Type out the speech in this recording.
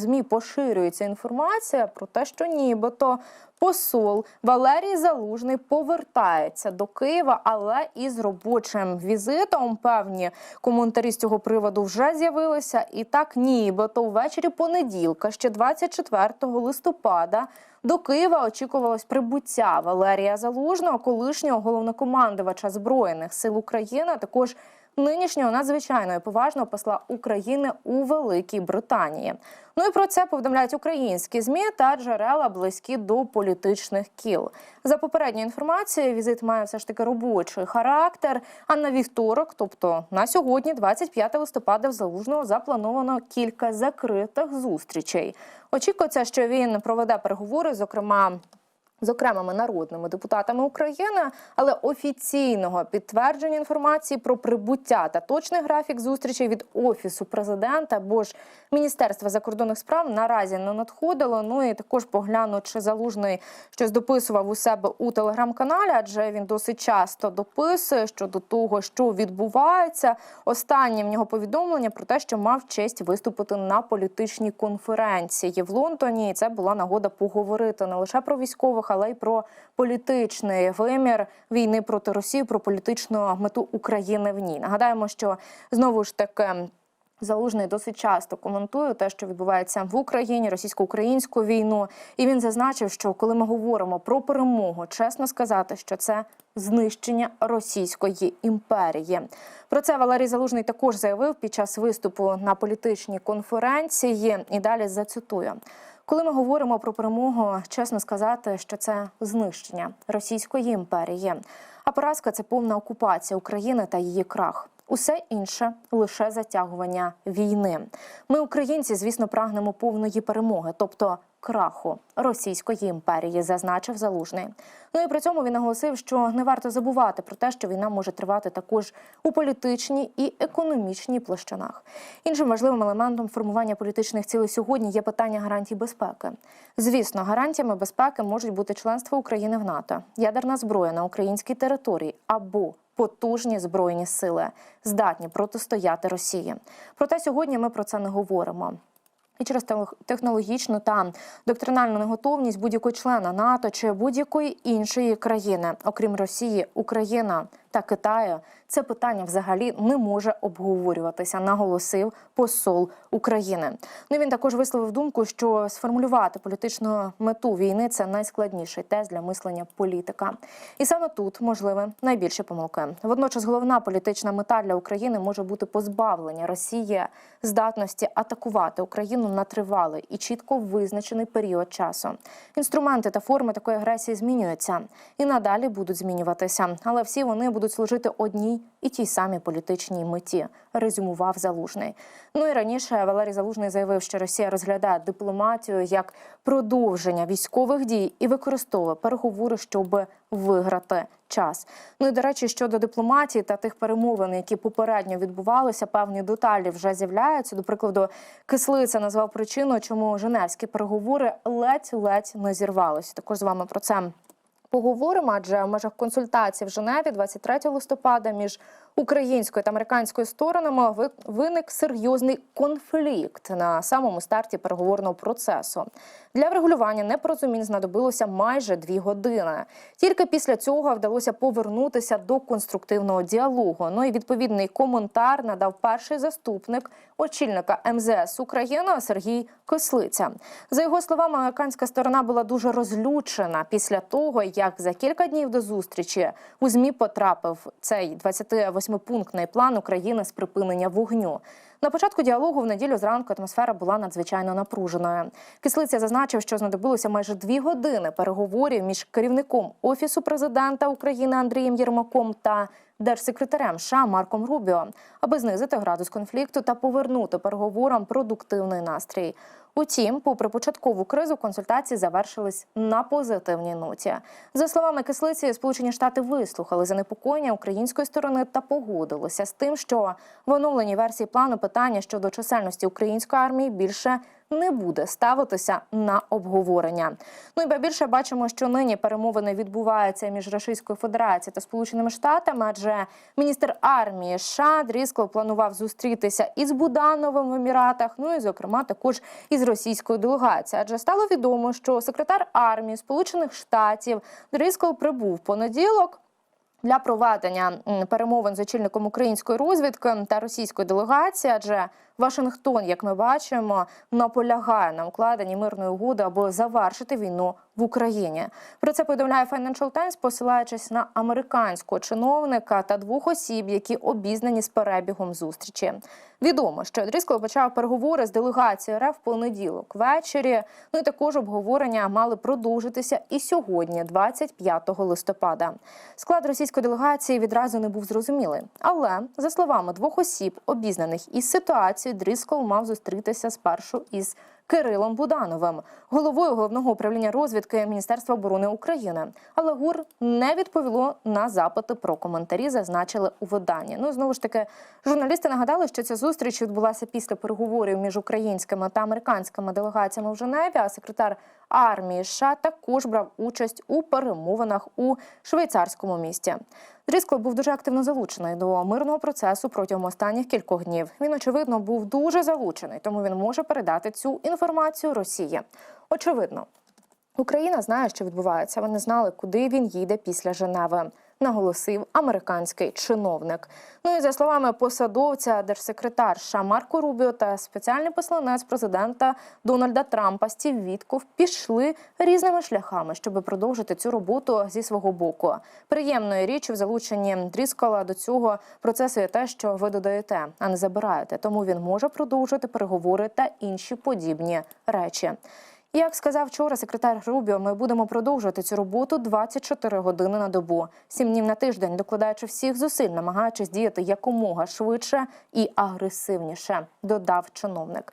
ЗМІ поширюється інформація про те, що нібито посол Валерій Залужний повертається до Києва, але із робочим візитом. Певні коментарі з цього приводу вже з'явилися. І так, нібито ввечері понеділка, ще 24 листопада. До Києва очікувалось прибуття Валерія Залужного, колишнього головнокомандувача збройних сил України, також нинішнього надзвичайного і поважного посла України у Великій Британії. Ну і про це повідомляють українські змі та джерела близькі до політичних кіл. За попередньою інформацією, візит має все ж таки робочий характер. А на вівторок, тобто на сьогодні, 25 листопада, в залужного заплановано кілька закритих зустрічей. Очікується, що він проведе переговори, зокрема з окремими народними депутатами України, але офіційного підтвердження інформації про прибуття та точний графік зустрічей від офісу президента або ж міністерства закордонних справ наразі не надходило. Ну і також погляну, чи залужний щось дописував у себе у телеграм-каналі, адже він досить часто дописує щодо того, що відбувається. Останнє в нього повідомлення про те, що мав честь виступити на політичній конференції в Лондоні. І це була нагода поговорити не лише про військових, але й про політичний вимір війни проти Росії, про політичну мету України в ній. Нагадаємо, що знову ж таки. Залужний досить часто коментує те, що відбувається в Україні, російсько-українську війну. І він зазначив, що коли ми говоримо про перемогу, чесно сказати, що це знищення Російської імперії. Про це Валерій Залужний також заявив під час виступу на політичній конференції. І далі зацитую. Коли ми говоримо про перемогу, чесно сказати, що це знищення Російської імперії. А поразка це повна окупація України та її крах. Усе інше лише затягування війни. Ми, українці, звісно, прагнемо повної перемоги, тобто краху Російської імперії, зазначив залужний. Ну і при цьому він наголосив, що не варто забувати про те, що війна може тривати також у політичній і економічній площинах. Іншим важливим елементом формування політичних цілей сьогодні є питання гарантій безпеки. Звісно, гарантіями безпеки можуть бути членство України в НАТО, ядерна зброя на українській території або потужні збройні сили, здатні протистояти Росії. Проте сьогодні ми про це не говоримо. І через технологічну та доктринальну неготовність будь-якого члена НАТО чи будь-якої іншої країни, окрім Росії, Україна та Китаю, це питання взагалі не може обговорюватися, наголосив посол України. Ну він також висловив думку, що сформулювати політичну мету війни це найскладніший тест для мислення політика. І саме тут можливе найбільші помилки. Водночас, головна політична мета для України може бути позбавлення Росії здатності атакувати Україну на тривалий і чітко визначений період часу. Інструменти та форми такої агресії змінюються і надалі будуть змінюватися, але всі вони будуть служити одній і тій самій політичній меті. Резюмував залужний. Ну і раніше Валерій Залужний заявив, що Росія розглядає дипломатію як продовження військових дій і використовує переговори, щоб виграти час. Ну і до речі, щодо дипломатії та тих перемовин, які попередньо відбувалися, певні деталі вже з'являються. До прикладу, кислиця назвав причину, чому женевські переговори ледь-ледь не зірвалися. Також з вами про це поговоримо, адже в межах консультації в Женеві 23 листопада між українською та американською сторонами ви- виник серйозний конфлікт на самому старті переговорного процесу. Для врегулювання непорозумінь знадобилося майже дві години. Тільки після цього вдалося повернутися до конструктивного діалогу. Ну і відповідний коментар надав перший заступник очільника МЗС України Сергій Кислиця. За його словами, американська сторона була дуже розлючена після того, як за кілька днів до зустрічі у змі потрапив цей 28-пунктний план України з припинення вогню. На початку діалогу в неділю зранку атмосфера була надзвичайно напруженою. Кислиця зазначив, що знадобилося майже дві години переговорів між керівником офісу президента України Андрієм Єрмаком та держсекретарем США Марком Рубіо, аби знизити градус конфлікту та повернути переговорам продуктивний настрій. Утім, попри початкову кризу, консультації завершились на позитивній ноті. За словами кислиці, Сполучені Штати вислухали занепокоєння української сторони та погодилися з тим, що в оновленій версії плану питання щодо чисельності української армії більше не буде ставитися на обговорення. Ну і більше бачимо, що нині перемовини відбуваються між Російською Федерацією та Сполученими Штатами, адже міністр армії США Дріскол планував зустрітися із Будановим в Еміратах, ну і зокрема також із російською делегацією. Адже стало відомо, що секретар армії Сполучених Штатів Дріскол прибув понеділок. Для проведення перемовин з очільником української розвідки та російської делегації, адже Вашингтон, як ми бачимо, наполягає на укладенні мирної угоди, аби завершити війну в Україні. Про це повідомляє Financial Times, посилаючись на американського чиновника та двох осіб, які обізнані з перебігом зустрічі. Відомо, що Дріскол почав переговори з делегацією РФ в понеділок ввечері. Ну і також обговорення мали продовжитися і сьогодні, 25 листопада. Склад російської делегації відразу не був зрозумілий. Але за словами двох осіб, обізнаних із ситуацією, Дріскол мав зустрітися спершу із Кирилом Будановим, головою головного управління розвідки Міністерства оборони України. Але ГУР не відповіло на запити про коментарі, зазначили у виданні. Ну знову ж таки, журналісти нагадали, що ця зустріч відбулася після переговорів між українськими та американськими делегаціями в Женеві. А секретар армії США також брав участь у перемовинах у швейцарському місті. Дріскол був дуже активно залучений до мирного процесу протягом останніх кількох днів. Він очевидно був дуже залучений, тому він може передати цю інформацію Росії. Очевидно, Україна знає, що відбувається. Вони знали, куди він їде після Женеви. Наголосив американський чиновник. Ну і за словами посадовця, держсекретар США Марко Рубіо та спеціальний посланець президента Дональда Трампа Стів Вітков пішли різними шляхами, щоб продовжити цю роботу зі свого боку. Приємною річчю в залученні Дріскола до цього процесу є те, що ви додаєте, а не забираєте. Тому він може продовжити переговори та інші подібні речі. Як сказав вчора секретар Рубіо, ми будемо продовжувати цю роботу 24 години на добу, 7 днів на тиждень, докладаючи всіх зусиль, намагаючись діяти якомога швидше і агресивніше, додав чиновник.